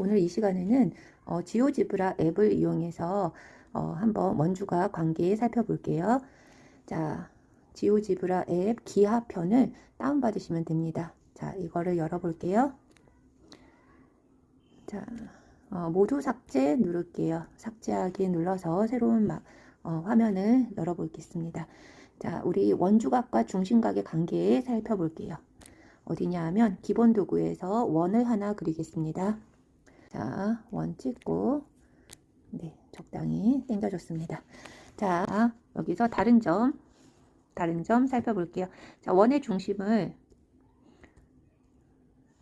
오늘 이 시간에는 어, 지오지브라 앱을 이용해서 어, 한번 원주가 관계 살펴볼게요. 자, 지오지브라 앱 기하편을 다운받으시면 됩니다. 자, 이거를 열어볼게요. 자, 어, 모두 삭제 누를게요. 삭제하기 눌러서 새로운 마- 어, 화면을 열어보겠습니다. 자, 우리 원주각과 중심각의 관계 살펴볼게요. 어디냐 하면 기본 도구에서 원을 하나 그리겠습니다. 자, 원 찍고 네, 적당히 당겨줬습니다. 자, 여기서 다른 점 다른 점 살펴볼게요. 자, 원의 중심을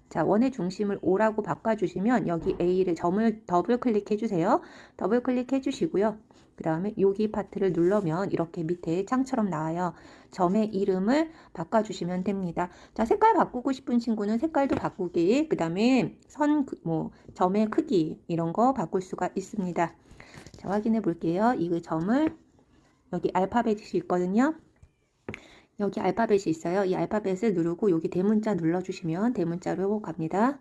자, 원의 중심을 O라고 바꿔주시면 여기 A를 점을 더블 클릭해 주세요. 더블 클릭해 주시고요. 그 다음에 여기 파트를 누르면 이렇게 밑에 창처럼 나와요. 점의 이름을 바꿔주시면 됩니다. 자, 색깔 바꾸고 싶은 친구는 색깔도 바꾸기, 그 다음에 선, 뭐, 점의 크기, 이런 거 바꿀 수가 있습니다. 자, 확인해 볼게요. 이 점을, 여기 알파벳이 있거든요. 여기 알파벳이 있어요. 이 알파벳을 누르고 여기 대문자 눌러주시면 대문자로 갑니다.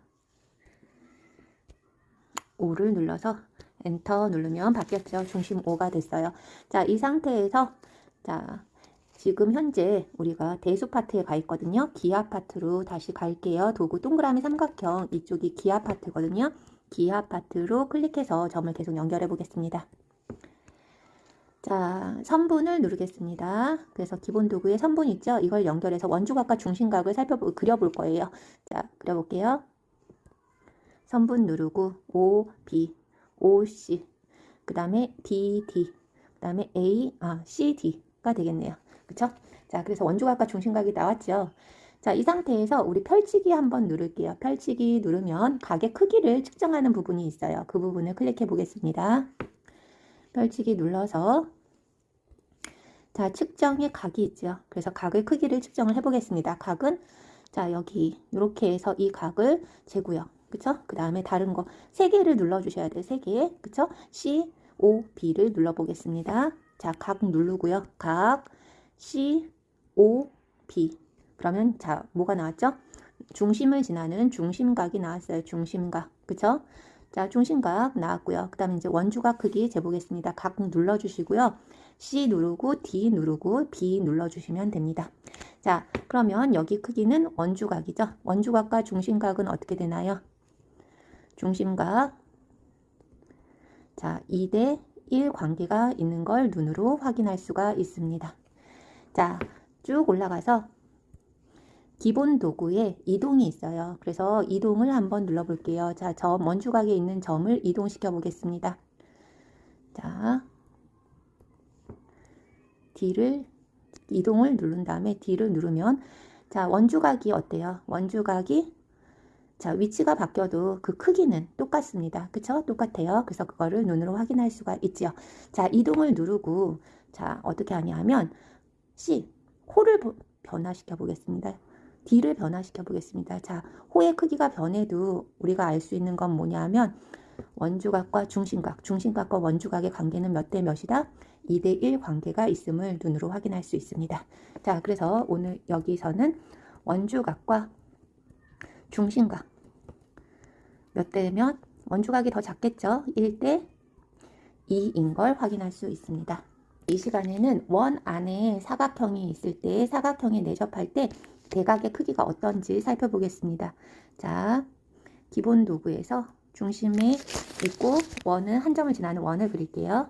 5를 눌러서 엔터 누르면 바뀌었죠. 중심 5가 됐어요. 자, 이 상태에서 자, 지금 현재 우리가 대수 파트에 가 있거든요. 기하 파트로 다시 갈게요. 도구 동그라미 삼각형 이쪽이 기하 파트거든요. 기하 파트로 클릭해서 점을 계속 연결해 보겠습니다. 자, 선분을 누르겠습니다. 그래서 기본 도구에 선분 있죠? 이걸 연결해서 원주각과 중심각을 살펴보 그려볼 거예요. 자, 그려볼게요. 선분 누르고 O, B, O, C, 그 다음에 D, D, 그 다음에 A, 아, C, D가 되겠네요. 그쵸? 자, 그래서 원주각과 중심각이 나왔죠. 자, 이 상태에서 우리 펼치기 한번 누를게요. 펼치기 누르면 각의 크기를 측정하는 부분이 있어요. 그 부분을 클릭해 보겠습니다. 펼치기 눌러서 자, 측정의 각이 있죠. 그래서 각의 크기를 측정을 해 보겠습니다. 각은 자, 여기 이렇게 해서 이 각을 재고요. 그쵸? 그 다음에 다른 거 세 개를 눌러 주셔야 돼요. 세 개. 그쵸? C, O, B를 눌러 보겠습니다. 자, 각 누르고요. 각 C, O, B. 그러면 자, 뭐가 나왔죠? 중심을 지나는 중심각이 나왔어요. 중심각. 그쵸? 자, 중심각 나왔고요. 그 다음에 이제 원주각 크기 재보겠습니다. 각 눌러주시고요. C 누르고 D 누르고 B 눌러주시면 됩니다. 자, 그러면 여기 크기는 원주각이죠. 원주각과 중심각은 어떻게 되나요? 중심각. 자, 2대 1 관계가 있는 걸 눈으로 확인할 수가 있습니다. 자, 쭉 올라가서 기본 도구에 이동이 있어요. 그래서 이동을 한번 눌러볼게요. 자, 점, 원주각에 있는 점을 이동시켜 보겠습니다. 자, D를 이동을 누른 다음에 D를 누르면 자, 원주각이 어때요? 원주각이 자, 위치가 바뀌어도 그 크기는 똑같습니다. 그쵸? 똑같아요. 그래서 그거를 눈으로 확인할 수가 있죠. 자, 이동을 누르고 자, 어떻게 하냐 하면 C, 호를 변화시켜 보겠습니다. D를 변화시켜 보겠습니다. 자, 호의 크기가 변해도 우리가 알 수 있는 건 뭐냐면 원주각과 중심각, 중심각과 원주각의 관계는 몇 대 몇이다? 2대 1 관계가 있음을 눈으로 확인할 수 있습니다. 자, 그래서 오늘 여기서는 원주각과 중심각 몇 대면 원주각이 더 작겠죠? 1대 2인 걸 확인할 수 있습니다. 이 시간에는 원 안에 사각형이 있을 때 사각형에 내접할 때 대각의 크기가 어떤지 살펴보겠습니다. 자, 기본 도구에서 중심에 있고 원은 한 점을 지나는 원을 그릴게요.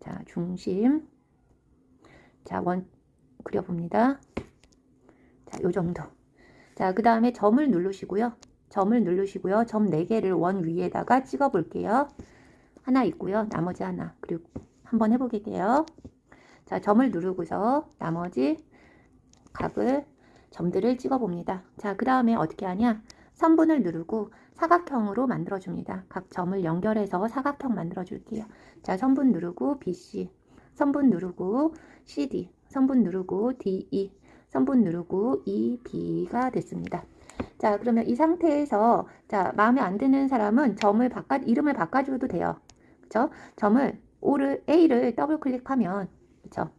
자, 중심. 자, 원 그려봅니다. 자, 요 정도. 자, 그 다음에 점을 누르시고요. 점을 누르시고요. 점 4개를 원 위에다가 찍어 볼게요. 하나 있고요. 나머지 하나. 그리고 한번 해보게요. 자, 점을 누르고서 나머지 각을 점들을 찍어 봅니다. 자, 그 다음에 어떻게 하냐? 선분을 누르고 사각형으로 만들어 줍니다. 각 점을 연결해서 사각형 만들어 줄게요. 자, 선분 누르고 BC, 선분 누르고 CD, 선분 누르고 DE, 선분 누르고 EB가 됐습니다. 자, 그러면 이 상태에서 자, 마음에 안 드는 사람은 점을 바꿔 이름을 바꿔 줘도 돼요. 그렇죠? 점을 O를 A를 더블 클릭하면 그렇죠?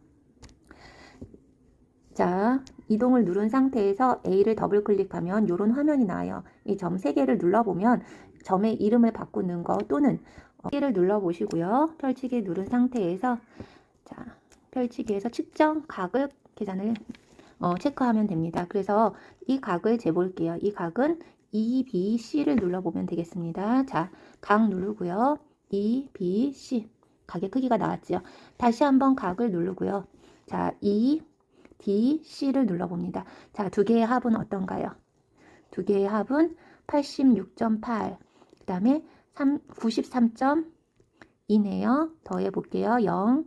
자, 이동을 누른 상태에서 A를 더블 클릭하면 이런 화면이 나와요. 이 점 3개를 눌러보면 점의 이름을 바꾸는 거 또는 A를 눌러보시고요. 펼치기 누른 상태에서 자 펼치기에서 측정 각을 계산을 어, 체크하면 됩니다. 그래서 이 각을 재볼게요. 이 각은 E, B, C를 눌러보면 되겠습니다. 자, 각 누르고요. E, B, C. 각의 크기가 나왔죠. 다시 한번 각을 누르고요. 자, E, D, C를 눌러봅니다. 자, 두 개의 합은 어떤가요? 두 개의 합은 86.8. 그 다음에 93.2네요. 더해볼게요. 0,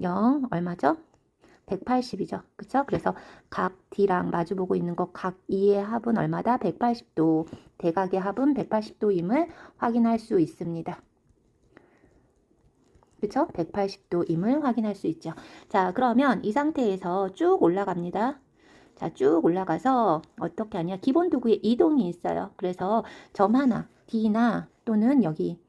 0, 얼마죠? 180이죠. 그쵸? 그래서 각 D랑 마주보고 있는 거각 E의 합은 얼마다? 180도. 대각의 합은 180도임을 확인할 수 있습니다. 그쵸? 180도임을 확인할 수 있죠. 자, 그러면 이 상태에서 쭉 올라갑니다. 자, 쭉 올라가서 어떻게 하냐? 기본 도구에 이동이 있어요. 그래서 점 하나, D나 또는 여기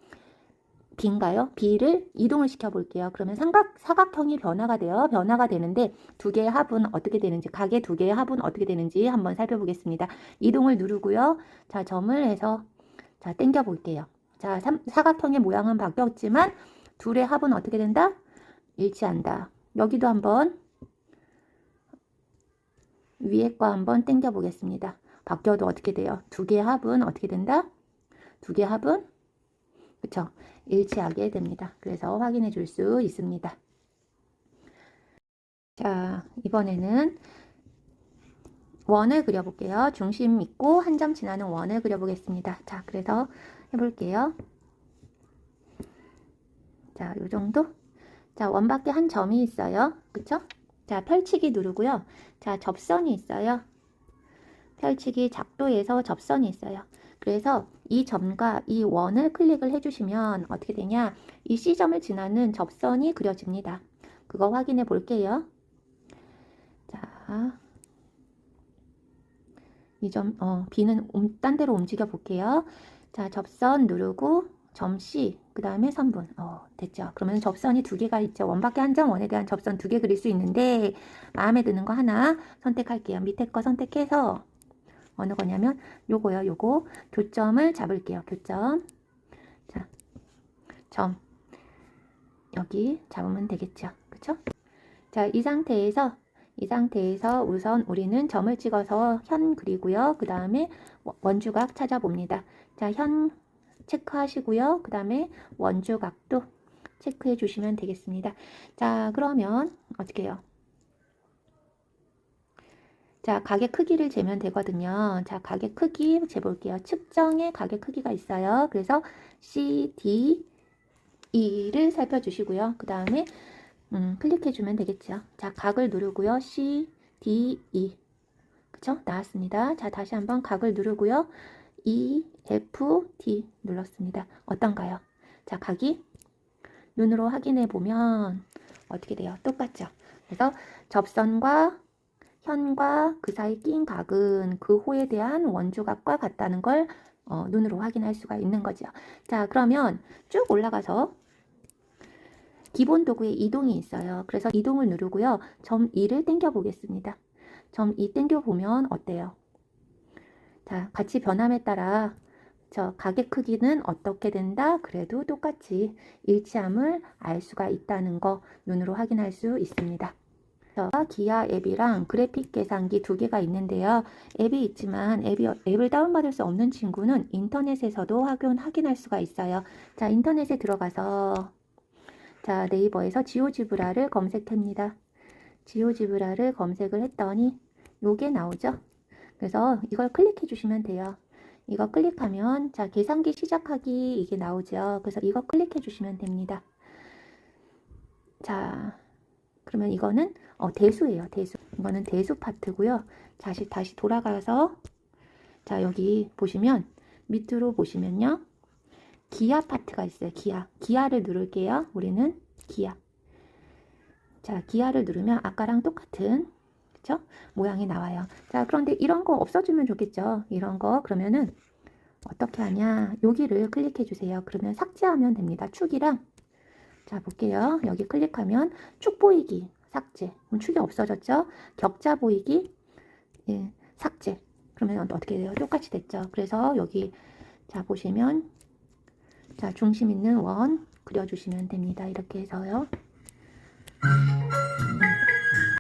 B인가요? B를 이동을 시켜 볼게요. 그러면 삼각, 사각형이 변화가 돼요. 변화가 되는데 두 개의 합은 어떻게 되는지, 각의 두 개의 합은 어떻게 되는지 한번 살펴보겠습니다. 이동을 누르고요. 자, 점을 해서 자, 당겨 볼게요. 자, 삼, 사각형의 모양은 바뀌었지만 둘의 합은 어떻게 된다? 일치한다. 여기도 한번 위에 거 한번 당겨 보겠습니다. 바뀌어도 어떻게 돼요? 두 개의 합은 어떻게 된다? 두 개의 합은 그쵸? 일치하게 됩니다. 그래서 확인해 줄 수 있습니다. 자, 이번에는 원을 그려볼게요. 중심 있고 한 점 지나는 원을 그려보겠습니다. 자, 그래서 해볼게요. 자, 요 정도? 자, 원 밖에 한 점이 있어요. 그쵸? 자, 펼치기 누르고요. 자, 접선이 있어요. 펼치기 작도에서 접선이 있어요. 그래서 이 점과 이 원을 클릭을 해주시면 어떻게 되냐? 이 C점을 지나는 접선이 그려집니다. 그거 확인해 볼게요. 자, 이 점, 어, B는 음, 딴 데로 움직여 볼게요. 자, 접선 누르고 점 C, 그 다음에 선분. 어, 됐죠. 그러면 접선이 두 개가 있죠. 원밖에 한 점, 원에 대한 접선 두 개 그릴 수 있는데 마음에 드는 거 하나 선택할게요. 밑에 거 선택해서 어느 거냐면 요거요. 요거 교점을 잡을게요. 교점. 자, 점. 여기 잡으면 되겠죠. 그쵸? 자, 이 상태에서 이 상태에서 우선 우리는 점을 찍어서 현 그리고요. 그 다음에 원주각 찾아봅니다. 자, 현 체크하시고요. 그 다음에 원주각도 체크해 주시면 되겠습니다. 자, 그러면 어떻게 해요? 자, 가게 크기를 재면 되거든요. 자, 가게 크기 재볼게요. 측정의 가게 크기가 있어요. 그래서 C, D, E를 살펴주시고요. 그 다음에 음, 클릭해주면 되겠죠. 자, 각을 누르고요. C, D, E. 그쵸? 나왔습니다. 자, 다시 한번 각을 누르고요. E, F, D 눌렀습니다. 어떤가요? 자, 각이 눈으로 확인해 보면 어떻게 돼요? 똑같죠? 그래서 접선과 현과 그 사이 낀 각은 그 호에 대한 원주각과 같다는 걸 어, 눈으로 확인할 수가 있는 거죠. 자, 그러면 쭉 올라가서 기본 도구에 이동이 있어요. 그래서 이동을 누르고요. 점 2를 당겨 보겠습니다. 점2 당겨 보면 어때요? 자, 같이 변함에 따라 저 가게 크기는 어떻게 된다? 그래도 똑같이 일치함을 알 수가 있다는 거 눈으로 확인할 수 있습니다. 기아 앱이랑 그래픽 계산기 두 개가 있는데요. 앱이 있지만 앱이, 앱을 다운받을 수 없는 친구는 인터넷에서도 확인, 확인할 수가 있어요. 자, 인터넷에 들어가서 자, 네이버에서 지오지브라를 검색합니다. 지오지브라를 검색을 했더니 요게 나오죠. 그래서 이걸 클릭해 주시면 돼요. 이거 클릭하면 자 계산기 시작하기 이게 나오죠. 그래서 이거 클릭해 주시면 됩니다. 자 그러면 이거는 어, 대수예요. 대수. 이거는 대수 파트고요. 다시 다시 돌아가서 자 여기 보시면 밑으로 보시면요. 기아 파트가 있어요. 기아. 기아를 누를게요. 우리는 기아. 자, 기아를 누르면 아까랑 똑같은 그쵸? 모양이 나와요. 자, 그런데 이런 거 없어지면 좋겠죠. 이런 거 그러면은 어떻게 하냐? 여기를 클릭해 주세요. 그러면 삭제하면 됩니다. 축이랑 자, 볼게요. 여기 클릭하면 축 보이기, 삭제. 그럼 축이 없어졌죠? 격자 보이기, 예, 삭제. 그러면 어떻게 돼요? 똑같이 됐죠. 그래서 여기 자 보시면 자 중심 있는 원 그려주시면 됩니다. 이렇게 해서요.